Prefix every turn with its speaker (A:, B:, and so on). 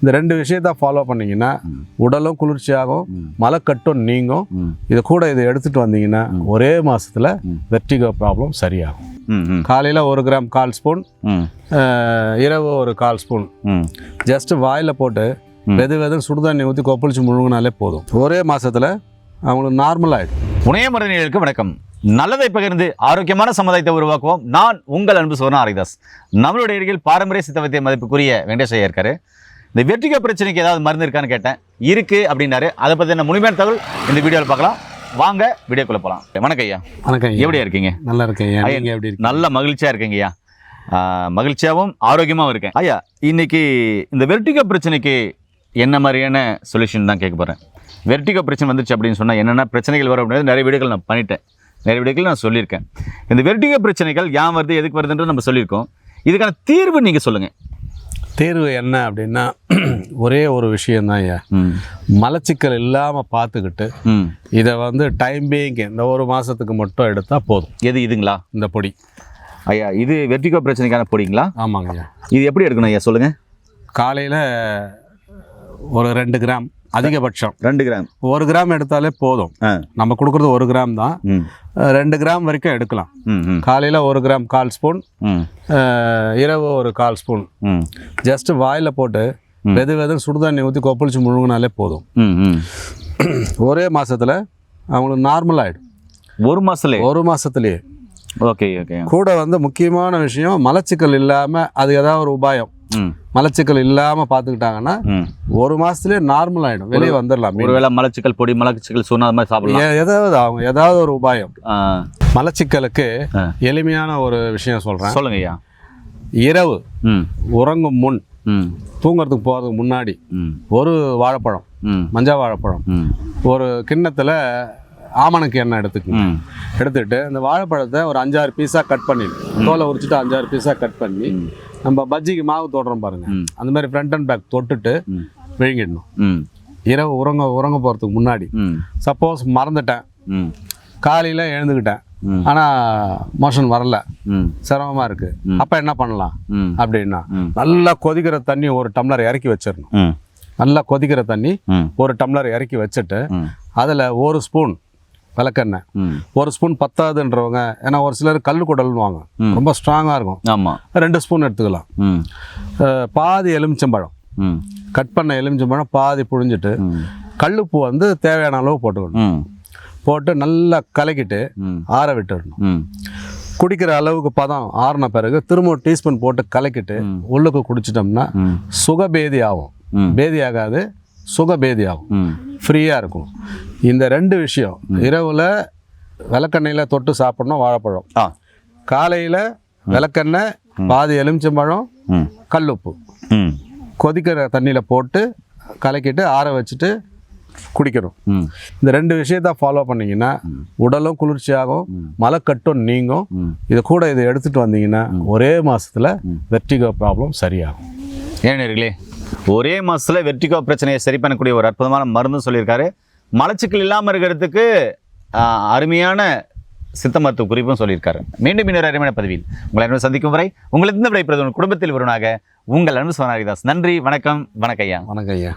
A: இந்த ரெண்டு விஷயத்த ஃபாலோ பண்ணீங்கன்னா உடலும் குளிர்ச்சியாகும் மலைக்கட்டும் நீங்கும். இது கூட இதை எடுத்துட்டு வந்தீங்கன்னா ஒரே மாசத்துல வெர்டிகோ ப்ராப்ளம் சரியாகும். காலையில் ஒரு கிராம் கால் ஸ்பூன் இரவு ஒரு கால் ஸ்பூன்
B: ம்.
A: ஜஸ்ட் வாயில் போட்டு வெது வெதுன்னு சுடுதண்ணி ஊற்றி கொப்பளிச்சு முழுங்கினாலே போதும். ஒரே மாசத்துல அவங்களுக்கு நார்மல் ஆகிடும்
B: மருந்தினர்களுக்கு வணக்கம். நல்லதை பகிர்ந்து ஆரோக்கியமான சமுதாயத்தை உருவாக்குவோம். நான் உங்கள் அன்பு சோனா ஹரிதாஸ். நம்மளுடைய அருகில் பாரம்பரிய சித்த வைத்திய மதிப்புக்குரிய வெங்கடேஷ் ஐயா இருக்காரு. இந்த வெற்றிக பிரச்சனைக்கு ஏதாவது மருந்து இருக்கான்னு கேட்டேன். இருக்கு அப்படின்னாரு. அதை பற்றின முழுமையான தகவல் இந்த வீடியோவில் பார்க்கலாம். வாங்க வீடியோக்குள்ள போகலாம் வணக்கம் ஐயா.
A: வணக்கம்.
B: எப்படியா இருக்கீங்க?
A: நல்லா இருக்கேன் ஐயா. எப்படி
B: நல்ல மகிழ்ச்சியாக இருக்கீங்க ஐயா. மகிழ்ச்சியாகவும் ஆரோக்கியமாகவும் இருக்கேன். ஐயா இன்னைக்கு இந்த வெர்டிகோ பிரச்சனைக்கு என்ன மாதிரியான சொல்யூஷன் தான் கேட்க போகிறேன் வெர்டிகோ பிரச்சனை வந்துருச்சு அப்படின்னு சொன்னால் என்னென்ன பிரச்சனைகள் வரும் அப்படின்னு நிறைய வீடியோக்கள் நான் பண்ணிட்டேன். நிறைய வீடியோக்கள் நான் சொல்லியிருக்கேன். இந்த வெர்டிகோ பிரச்சனைகள் ஏன் வருது எதுக்கு வருதுன்றது நம்ம சொல்லியிருக்கோம். இதுக்கான தீர்வு நீங்கள் சொல்லுங்கள்
A: தேர்வு என்ன அப்படின்னா ஒரே ஒரு விஷயம்தான் ஐயா. மலச்சிக்கல் இல்லாமல் பார்த்துக்கிட்டு இதை வந்து டைம் பீயிங் இந்த ஒரு மாதத்துக்கு மட்டும் எடுத்தால் போதும்.
B: எது இதுங்களா?
A: இந்த பொடி.
B: ஐயா இது வெர்டிகோ பிரச்சனைக்கான பொடிங்களா?
A: ஆமாங்க ஐயா.
B: இது எப்படி எடுக்கணும் ஐயா சொல்லுங்கள்
A: காலையில் ஒரு ரெண்டு கிராம் அதிகபட்சம்.
B: ரெண்டு கிராம்.
A: ஒரு கிராம் எடுத்தாலே போதும். நம்ம கொடுக்குறது ஒரு கிராம் தான். ரெண்டு கிராம் வரைக்கும் எடுக்கலாம். காலையில் ஒரு கிராம் கால் ஸ்பூன். இரவு ஒரு கால் ஸ்பூன். ஜஸ்ட் வாயில் போட்டு வெது வெதுன்னு சுடுதண்ணி ஊற்றி கொப்பளிச்சு முழுங்கினாலே போதும். ஒரே மாசத்துல அவங்களுக்கு நார்மல் ஆகிடும்
B: ஒரு மாதத்துலேயே
A: ஒரு மாசத்துலயே.
B: Okay okay.
A: கூட வந்து முக்கியமான விஷயம் மலச்சிக்கல் இல்லாமல் அது ஏதாவது ஒரு உபாயம். மலச்சிக்கல் இல்லாமல் பார்த்துக்கிட்டாங்கன்னா ஒரு மாசத்துலயே நார்மல் ஆகிடும் வெளியே வந்துடலாம்.
B: ஒருவேளை மலச்சிக்கல் பொடி மலச்சிக்கல் சூனா அது மாதிரி சாப்பிடலாம்.
A: ஏதாவது ஆகும் ஏதாவது ஒரு உபாயம். மலச்சிக்கலுக்கு. எளிமையான ஒரு விஷயம் சொல்கிறேன்
B: சொல்லுங்க ஐயா.
A: இரவு
B: ம்.
A: உறங்கும் முன்
B: ம்.
A: தூங்குறதுக்கு போகிறதுக்கு முன்னாடி
B: ம்.
A: ஒரு வாழைப்பழம்
B: ம்.
A: மஞ்சா வாழைப்பழம்.
B: ம்.
A: ஒரு கிண்ணத்தில் ஆமணக்கு எண்ணெய் எடுத்துக்கோங்க.
B: ம்.
A: எடுத்துட்டு இந்த வாழைப்பழத்தை ஒரு அஞ்சாறு பீஸாக கட் பண்ணி தோலை உரிச்சிட்டு அஞ்சாறு பீஸாக கட் பண்ணி நம்ம பஜ்ஜிக்கு மாவு தோடுறோம் பாருங்க. அந்த மாதிரி ஃப்ரண்ட் அண்ட் பேக் தொட்டுட்டு. விழுங்கிடணும். இரவு உறங்க உறங்க போகிறதுக்கு முன்னாடி. சப்போஸ் மறந்துட்டேன். காலையில் எழுந்துக்கிட்டேன். ஆனால் மோஷன் வரல. சிரமமாக இருக்குது அப்போ என்ன பண்ணலாம்? அப்படின்னா. நல்லா கொதிக்கிற தண்ணி ஒரு டம்ளர் இறக்கி வச்சிடணும். நல்லா கொதிக்கிற தண்ணி ஒரு டம்ளர் இறக்கி வச்சுட்டு அதில் ஒரு ஸ்பூன் விளக்கெண்ணெய். ஒரு ஸ்பூன் பத்தாதுன்றவங்க ஏன்னா ஒரு சிலர் கல் குடல்னுவாங்க ரொம்ப ஸ்ட்ராங்காக இருக்கும்.
B: ஆமாம்
A: ரெண்டு ஸ்பூன் எடுத்துக்கலாம். பாதி எலுமிச்சம்பழம். கட் பண்ண எலுமிச்சம்பழம் பாதி புழிஞ்சிட்டு கல்லுப்பு வந்து தேவையான அளவு போட்டுக்கணும். போட்டு நல்லா கலக்கிட்டு ஆற விட்டுடணும் குடிக்கிற அளவுக்கு பதம் ஆறின பிறகு திரும்ப ஒரு டீஸ்பூன் போட்டு கலக்கிட்டு உள்ளுக்கு குடிச்சிட்டோம்னா சுகபேதி ஆகும். பேதி ஆகாது. சுகபேதி ஆகும்
B: ம்.
A: ஃப்ரீயாக இருக்கும். இந்த ரெண்டு விஷயம் இரவில் விளக்கெண்ணெயில் தொட்டு சாப்பிடணும் வாழைப்பழம். காலையில் விளக்கெண்ணெய் பாதி எலுமிச்சம்பழம் கல்லுப்பு. கொதிக்கிற தண்ணியில் போட்டு கலக்கிட்டு ஆற வச்சுட்டு குடிக்கணும். இந்த ரெண்டு விஷயத்த ஃபாலோ பண்ணீங்கன்னா உடலும் குளிர்ச்சியாகும் மலைக்கட்டும் நீங்கும். இது கூட இதை எடுத்துட்டு வந்தீங்கன்னா ஒரே மாசத்துல வெர்டிகோ ப்ராப்ளம் சரியாகும்.
B: ஏனர்களே ஒரே மாசத்துல வெர்டிகோ பிரச்சனையை சரி பண்ணக்கூடிய ஒரு அற்புதமான மருந்து சொல்லியிருக்காரு. மலச்சிக்கல் இல்லாமல் இருக்கிறதுக்கு ஆஹ், அருமையான சித்த மருத்துவ குறிப்பும் சொல்லியிருக்காரு. மீண்டும் இன்னொரு அருமையான பதிவில் உங்களை அன்பு சந்திக்கும் வரை உங்களுக்கு விடைபெறுவது உங்கள் குடும்பத்தில் வருவனாக உங்கள் அன்பு சோனாரிதாஸ் நன்றி வணக்கம் வணக்கம் ஐயா.
A: வணக்கம் ஐயா.